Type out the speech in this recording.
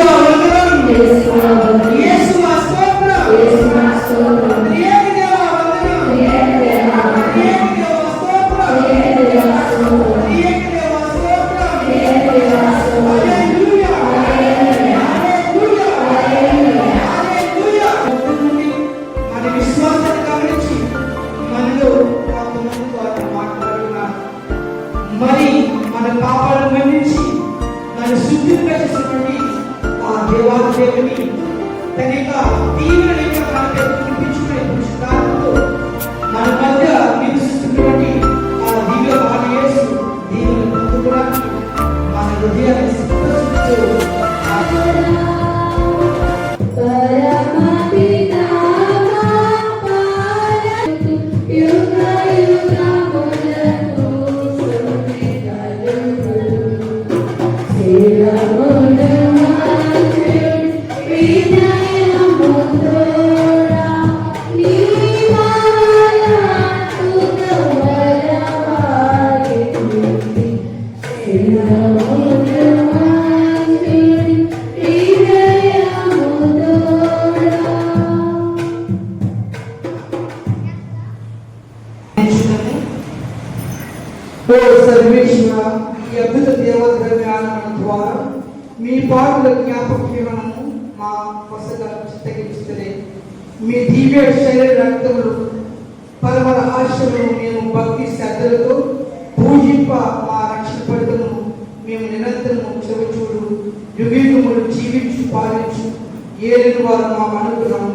I am Hallelujah. Hallelujah. దేవాది దేవుని తన యొక్క తీవ్ర యొక్క మనకు చూపించుకునే దృష్టాంతో దివ్య శరీర రక్తములు పరమల ఆశలు మేము భక్తి శ్రద్ధలతో పూజింప మా రక్షణ ఫలితము మేము నిరంతరము చెవుచూడు యుగీకములు జీవించు పాలించు. ఏలిన వారు మా అనుగ్రహం